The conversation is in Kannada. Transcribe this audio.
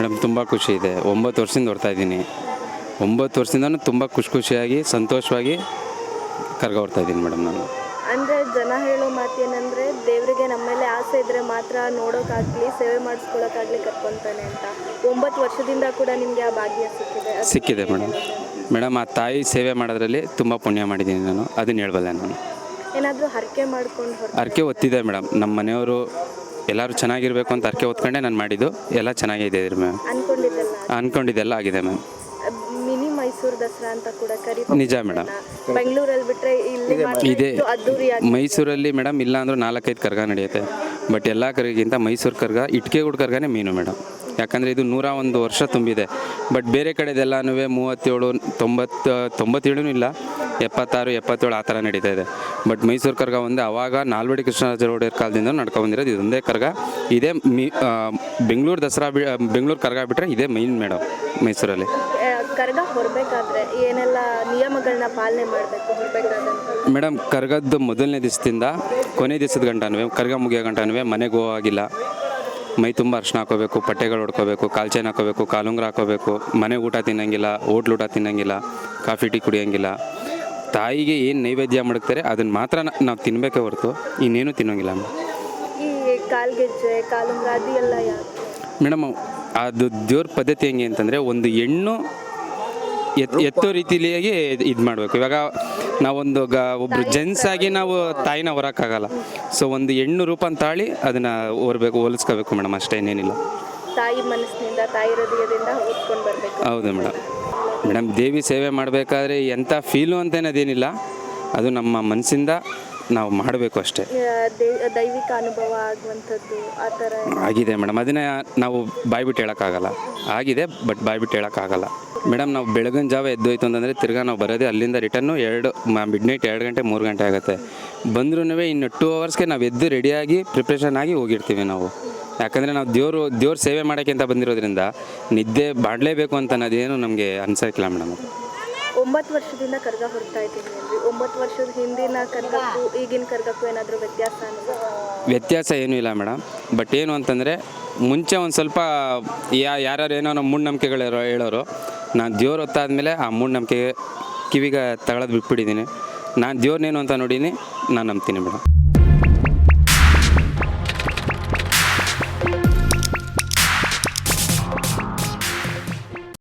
ಮೇಡಮ್ ತುಂಬ ಖುಷಿ ಇದೆ. ಒಂಬತ್ತು ವರ್ಷದಿಂದ ಹೊರ್ತಾ ಇದ್ದೀನಿ. ಒಂಬತ್ತು ವರ್ಷದಿಂದನೂ ತುಂಬ ಖುಷಿ ಖುಷಿಯಾಗಿ ಸಂತೋಷವಾಗಿ ಕರ್ಗ ಹೊರ್ತಾ ಇದ್ದೀನಿ ಮೇಡಮ್ ನಾನು. ಅಂದರೆ ಜನ ಹೇಳೋ ಮಾತೇನಂದ್ರೆ ದೇವರಿಗೆ ನಮ್ಮ ಮೇಲೆ ಆಸೆ ಇದ್ದರೆ ಮಾತ್ರ ನೋಡೋಕ್ಕಾಗಲಿ ಸೇವೆ ಮಾಡಿಸ್ಕೊಳ್ಳೋಕ್ಕಾಗಲಿ ಕರ್ಕೊತಾನೆ ಅಂತ. ಒಂಬತ್ತು ವರ್ಷದಿಂದ ಕೂಡ ನಿಮಗೆ ಆ ಭಾಗ್ಯ ಸಿಕ್ಕಿದೆ. ಅದು ಸಿಕ್ಕಿದೆ ಮೇಡಮ್. ಮೇಡಮ್ ಆ ತಾಯಿ ಸೇವೆ ಮಾಡೋದ್ರಲ್ಲಿ ತುಂಬ ಪುಣ್ಯ ಮಾಡಿದ್ದೀನಿ ನಾನು. ಅದನ್ನು ಹೇಳ್ಬಲ್ಲೆ ನಾನು. ಏನಾದರೂ ಹರಕೆ ಮಾಡ್ಕೊಂಡು ಹರಕೆ ಒತ್ತಿದೆ ಮೇಡಮ್. ನಮ್ಮ ಮನೆಯವರು ಎಲ್ಲರೂ ಚೆನ್ನಾಗಿರ್ಬೇಕು ಅಂತ ಅರ್ಕೆ ಹೊತ್ಕೊಂಡೆ ನಾನು ಮಾಡಿದ್ದು. ಎಲ್ಲ ಚೆನ್ನಾಗಿದೆ ಮ್ಯಾಮ್ ಅನ್ಕೊಂಡಿದ್ದೆಲ್ಲ ಅಂದ್ಕೊಂಡಿದ್ದೆಲ್ಲ ಆಗಿದೆ ಮ್ಯಾಮ್ ಮಿನಿ ಮೈಸೂರು ದಸರಾ ಅಂತ ಕೂಡ ಕರಿ ನಿಜ ಮೇಡಮ್ ಬೆಂಗಳೂರಲ್ಲಿ ಬಿಟ್ರೆ ಇಲ್ಲಿ ಇದೆ ಇಷ್ಟು ಅದ್ದೂರಿಯಾಗಿ ಮೈಸೂರಲ್ಲಿ ಮೇಡಮ್ ಇಲ್ಲ ಅಂದ್ರೆ ನಾಲ್ಕೈದು ಕರ್ಗ ನಡೆಯುತ್ತೆ. ಬಟ್ ಎಲ್ಲ ಕರ್ಗಿಂತ ಮೈಸೂರು ಕರ್ಗ ಇಟ್ಕೆಗೂಡು ಕರ್ಗನೇ ಮೀನು ಮೇಡಮ್ ಯಾಕಂದರೆ ಇದು ನೂರ ಒಂದು ವರ್ಷ ತುಂಬಿದೆ. ಬಟ್ ಬೇರೆ ಕಡೆದೆಲ್ಲನೂ ಮೂವತ್ತೇಳು ತೊಂಬತ್ತು ತೊಂಬತ್ತೇಳು ಇಲ್ಲ. ಎಪ್ಪತ್ತಾರು ಎಪ್ಪತ್ತೇಳು ಆ ಥರ ನಡೀತಾ ಇದೆ. ಬಟ್ ಮೈಸೂರು ಕರ್ಗ ಒಂದೇ ಅವಾಗ ನಾಲ್ವಡಿ ಕೃಷ್ಣರಾಜ ಒಡೆಯರ್ ಕಾಲದಿಂದ ನಡ್ಕೊಂಡು ಬಂದಿರೋದು ಇದೊಂದೇ ಕರ್ಗ. ಇದೇ ಮೀ ಬೆಂಗಳೂರು ದಸರಾ ಬಿ ಬೆಂಗಳೂರು ಕರ್ಗ ಬಿಟ್ಟರೆ ಇದೇ ಮೈನ್ ಮೇಡಮ್ ಮೈಸೂರಲ್ಲಿ. ಕರ್ಗ ಹೊರಬೇಕಾದ್ರೆ ಏನೆಲ್ಲ ನಿಯಮಗಳನ್ನ ಪಾಲನೆ ಮಾಡಬೇಕು ಮೇಡಮ್ ಕರ್ಗದ್ದು ಮೊದಲನೇ ದಿವಸದಿಂದ ಕೊನೆ ದಿವಸದ ಗಂಟನೂ ಕರ್ಗ ಮುಗಿಯೋ ಗಂಟನೂ ಮನೆಗೆ ಹೋಗಿಲ್ಲ ಮೈ ತುಂಬ ಅರ್ಶಿನ ಹಾಕೋಬೇಕು ಪಟ್ಟೆಗಳು ಹೊಡ್ಕೋಬೇಕು ಕಾಲ್ ಚೈನ್ ಹಾಕೋಬೇಕು ಕಾಲುಂಗ್ರ ಹಾಕೋಬೇಕು ಮನೆ ಊಟ ತಿನ್ನಂಗಿಲ್ಲ ಹೋಟ್ಲ್ ಊಟ ತಿನ್ನಂಗಿಲ್ಲ ಕಾಫಿ ಟೀ ಕುಡಿಯೋಂಗಿಲ್ಲ. ತಾಯಿಗೆ ಏನು ನೈವೇದ್ಯ ಮಾಡ್ತಾರೆ ಅದನ್ನು ಮಾತ್ರ ನಾವು ತಿನ್ನಬೇಕೇ ಹೊರತು ಇನ್ನೇನು ತಿನ್ನೋಂಗಿಲ್ಲ ಅಮ್ಮ. ಈ ಕಾಲ್ಗೆಜ್ಜೆ ಕಾಲುಂಗ್ರ ಅದು ಎಲ್ಲ ಯಾಕೆ ಮೇಡಮ್ ಅದು ದೇವ್ರ ಪದ್ಧತಿ ಹೆಂಗೆ ಅಂತಂದರೆ ಒಂದು ಹೆಣ್ಣು ಎತ್ ಎತ್ತೋ ರೀತಿಲಿಯಾಗಿ ಇದು ಮಾಡಬೇಕು. ಇವಾಗ ನಾವೊಂದು ಗ ಒಬ್ರು ಜೆಂಟ್ಸ್ ಆಗಿ ನಾವು ತಾಯಿನ ಹೊರಕ್ಕಾಗಲ್ಲ. ಸೊ ಒಂದು ಹೆಣ್ಣು ರೂಪ ತಾಳಿ ಅದನ್ನು ಹೊರಬೇಕು ಹೋಲಿಸ್ಕೋಬೇಕು ಮೇಡಮ್. ಅಷ್ಟೇ ಇನ್ನೇನಿಲ್ಲ. ತಾಯಿ ಮನಸ್ಸಿನಿಂದ ತಾಯಿ ಹೃದಯದಿಂದ ಓದ್ಕೊಂಡು ಬರಬೇಕು. ಹೌದು ಮೇಡಮ್. ಮೇಡಮ್ ದೇವಿ ಸೇವೆ ಮಾಡಬೇಕಾದ್ರೆ ಎಂಥ ಫೀಲು ಅಂತೇನದೇನಿಲ್ಲ ಅದು ನಮ್ಮ ಮನಸ್ಸಿಂದ ನಾವು ಮಾಡಬೇಕು ಅಷ್ಟೇ. ದೈವಿಕ ಅನುಭವ ಆಗುವಂಥದ್ದು ಆ ಥರ ಆಗಿದೆ ಮೇಡಮ್ ಅದನ್ನೇ ನಾವು ಬಾಯ್ಬಿಟ್ಟು ಹೇಳೋಕ್ಕಾಗಲ್ಲ. ಆಗಿದೆ ಬಟ್ ಬಾಯ್ಬಿಟ್ಟು ಹೇಳೋಕ್ಕಾಗಲ್ಲ. ಮೇಡಮ್ ನಾವು ಬೆಳಗಿನ ಜಾವ ಎದ್ದೋಯ್ತು ಅಂತಂದರೆ ತಿರ್ಗಾ ನಾವು ಬರೋದೇ ಅಲ್ಲಿಂದ ರಿಟರ್ನು ಎರಡು ಮಿಡ್ ನೈಟ್ ಎರಡು ಗಂಟೆ ಮೂರು ಗಂಟೆ ಆಗುತ್ತೆ. ಬಂದ್ರೂ ಇನ್ನು ಟೂ ಅವರ್ಸ್ಗೆ ನಾವು ಎದ್ದು ರೆಡಿಯಾಗಿ ಪ್ರಿಪ್ರೇಷನ್ ಆಗಿ ಹೋಗಿರ್ತೀವಿ ನಾವು. ಯಾಕಂದರೆ ನಾವು ದೇವರು ದೇವ್ರ ಸೇವೆ ಮಾಡೋಕ್ಕೆ ಅಂತ ಬಂದಿರೋದ್ರಿಂದ ನಿದ್ದೆ ಮಾಡಲೇಬೇಕು ಅಂತ ಅನ್ನೋದೇನು ನಮಗೆ ಅನ್ಸೋಕ್ಕಿಲ್ಲ ಮೇಡಮ್. ಒಂಬತ್ತು ವರ್ಷದಿಂದ ಕರ್ಗ ಹೊರತಾ ಇದ್ದೀನಿ ಒಂಬತ್ತು ವರ್ಷದ ಹಿಂದಿನ ಕರ್ಗಕ್ಕೂ ಈಗಿನ ಕರ್ಗಕ್ಕೂ ಏನಾದರೂ ವ್ಯತ್ಯಾಸ ವ್ಯತ್ಯಾಸ ಏನೂ ಇಲ್ಲ ಮೇಡಮ್. ಬಟ್ ಏನು ಅಂತಂದರೆ ಮುಂಚೆ ಒಂದು ಸ್ವಲ್ಪ ಯಾ ಯಾರ್ಯಾರು ಏನೋ ನಮ್ಮ ಮೂಢನಂಬಿಕೆಗಳು ಹೇಳೋರು ನಾನು ದೇವ್ರು ಹೊತ್ತಾದ್ಮೇಲೆ ಆ ಮೂಢನಂಬಿಕೆ ಕಿವಿಗೆ ತಗೊಳೋದು ಬಿಟ್ಬಿಟ್ಟಿದ್ದೀನಿ. ನಾನು ದೇವ್ರನ್ನೇನು ಅಂತ ನೋಡೀನಿ ನಾನು ನಂಬ್ತೀನಿ ಮೇಡಮ್.